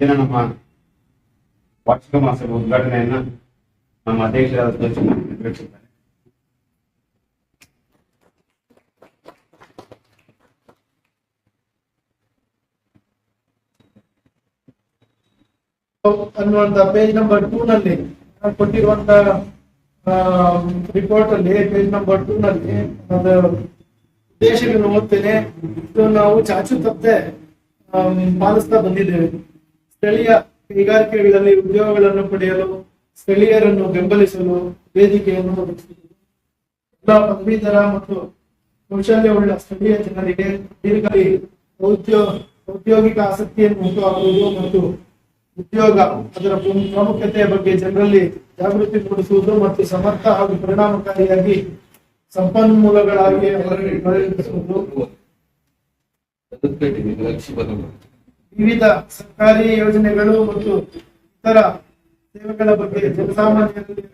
ದಿನ ನಮ್ಮ ವಾರ್ಷಿಕ ಮಾಸದ ಉದ್ಘಾಟನೆಯನ್ನ ನಮ್ಮ ಅಧ್ಯಕ್ಷರಾದ ನೆರವೇರಿಸಿದ್ದಾರೆ ಅನ್ನುವಂತ ಪೇಜ್ ನಂಬರ್ ಟೂ ನಲ್ಲಿ ನಾನು ಕೊಟ್ಟಿರುವಂತ ರಿಪೋರ್ಟ್ ಅಲ್ಲಿ ಪೇಜ್ ನಂಬರ್ ಟೂ ನಲ್ಲಿ ಉದ್ದೇಶಗಳನ್ನು ಓದ್ತೇನೆ ಇದು ನಾವು ಚಾಚು ತಪ್ಪದೆ ಪಾಲಿಸ್ತಾ ಬಂದಿದ್ದೇವೆ. ಸ್ಥಳೀಯ ಕೈಗಾರಿಕೆಗಳಲ್ಲಿ ಉದ್ಯೋಗಗಳನ್ನು ಪಡೆಯಲು, ಸ್ಥಳೀಯರನ್ನು ಬೆಂಬಲಿಸಲು ವೇದಿಕೆಯನ್ನು ಎಲ್ಲ ಪದವೀಧರ ಮತ್ತು ಕೌಶಲ್ಯವುಳ್ಳ ಸ್ಥಳೀಯ ಜನರಿಗೆ ದೀರ್ಘ ಔದ್ಯೋಗ ಔದ್ಯೋಗಿಕ ಆಸಕ್ತಿಯನ್ನು ಉಂಟುಹಾಕುವುದು ಮತ್ತು ಉದ್ಯೋಗ ಅದರ ಪ್ರಮು- ಪ್ರಾಮುಖ್ಯತೆಯ ಬಗ್ಗೆ ಜನರಲ್ಲಿ ಜಾಗೃತಿ ಮೂಡಿಸುವುದು ಮತ್ತು ಸಮರ್ಥ ಹಾಗೂ ಪರಿಣಾಮಕಾರಿಯಾಗಿ ಸಂಪನ್ಮೂಲಗಳಾಗಿ ಪರಿಗಣಿಸುವುದು ವಿವಿಧ ಸರ್ಕಾರಿ ಯೋಜನೆಗಳು ಮತ್ತು ಇತರ ಸೇವೆಗಳ ಬಗ್ಗೆ ಜನಸಾಮಾನ್ಯರಲ್ಲಿ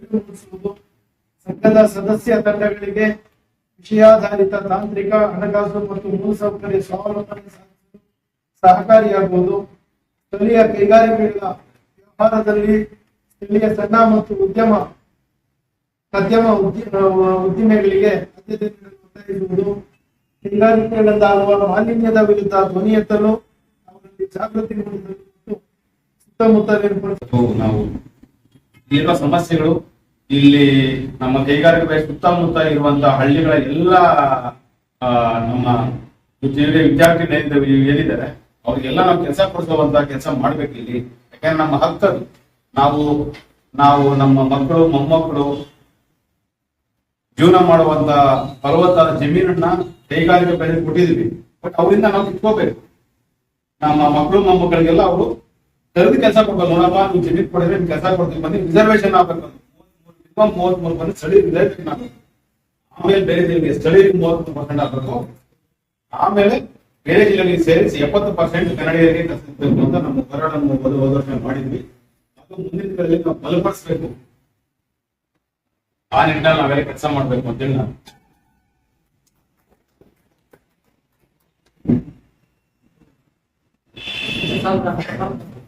ಸಂಘದ ಸದಸ್ಯ ತಂಡಗಳಿಗೆ ವಿಷಯಾಧಾರಿತ ತಾಂತ್ರಿಕ ಹಣಕಾಸು ಮತ್ತು ಮೂಲಸೌಕರ್ಯ ಸ್ವಾವಲಂಬನೆ ಸಾಧಿಸಲು ಸಹಕಾರಿಯಾಗುವುದು. ಸ್ಥಳೀಯ ಕೈಗಾರಿಕೆಗಳ ವ್ಯವಹಾರದಲ್ಲಿ ಸ್ಥಳೀಯ ಸಣ್ಣ ಮತ್ತು ಉದ್ಯಮ, ಮಧ್ಯಮ ಉದ್ದಿಮೆಗಳಿಗೆ ಆದ್ಯತೆ ನೀಡಲು ಒತ್ತಾಯಿಸುವುದು. ಕೈಗಾರಿಕೆಗಳಿಂದಾಗುವ ಮಾಲಿನ್ಯದ ವಿರುದ್ಧ ಧ್ವನಿ ಎತ್ತಲು ಜಾಗೃತಿ ನಾವು ಇರುವ ಸಮಸ್ಯೆಗಳು, ಇಲ್ಲಿ ನಮ್ಮ ಕೈಗಾರಿಕೆ ಸುತ್ತಮುತ್ತ ಇರುವಂತಹ ಹಳ್ಳಿಗಳ ಎಲ್ಲ ನಮ್ಮ ವಿದ್ಯಾರ್ಥಿ ಏನಿದ್ದಾರೆ, ಅವ್ರಿಗೆಲ್ಲ ನಾವು ಕೆಲಸ ಕೊಡಿಸುವಂತ ಕೆಲಸ ಮಾಡ್ಬೇಕು ಇಲ್ಲಿ. ಯಾಕಂದ್ರೆ ನಮ್ಮ ಹಕ್ಕದು ನಾವು ನಾವು ನಮ್ಮ ಮಕ್ಕಳು, ಮೊಮ್ಮಕ್ಕಳು ಜೀವನ ಮಾಡುವಂತ ಫಲವತ್ತಾದ ಜಮೀನನ್ನ ಕೈಗಾರಿಕೆ ಬೆಳೆದು ಕೊಟ್ಟಿದೀವಿ ಬಟ್ ಅವರಿಂದ ನಾವು ಕಿತ್ಕೋಬೇಕು. ನಮ್ಮ ಮಕ್ಕಳು ಮೊಮ್ಮಕ್ಕಳಿಗೆಲ್ಲ ಅವರು ಕರೆದು ಕೆಲಸ ಕೊಡ್ಬೇಕು. ನೋಡಪ್ಪ, ನೀವು ಜಮೀನು ಕೊಡಿದ್ರೆ ಕೆಲಸ ಕೊಡ್ತೀನಿ ಬಂದು ರಿಸರ್ವೇಶನ್ ಆಗ್ಬೇಕು. ಮೂವತ್ತ್ ಮೂರು ಬಂದು ಸ್ಥಳೀಯ ಆಗ್ಬೇಕು. ಆಮೇಲೆ ಬೇರೆ ಜಿಲ್ಲೆಗೆ ಸ್ಥಳೀಯ ಮೂವತ್ತು ಪರ್ಸೆಂಟ್ ಆಗ್ಬೇಕು. ಆಮೇಲೆ ಬೇರೆ ಜಿಲ್ಲೆಗೆ ಸೇರಿಸಿ ಎಪ್ಪತ್ತು ಪರ್ಸೆಂಟ್ ಕನ್ನಡಿಗರಿಗೆ ಕಲಿಸಬೇಕು ಅಂತ ನಮ್ಮ ಹೋರಾಟ ಹೋದ ವರ್ಷ ಮಾಡಿದ್ವಿ. ಅದು ಮುಂದಿನ ದಿನಗಳಲ್ಲಿ ನಾವು ಬಲಪಡಿಸಬೇಕು. ಆ ನಿಟ್ಟಿನಲ್ಲಿ ನಾವೆಲ್ಲ ಕೆಲಸ ಮಾಡ್ಬೇಕು ಅಂತೇಳಿ ನಾನು. Tahu.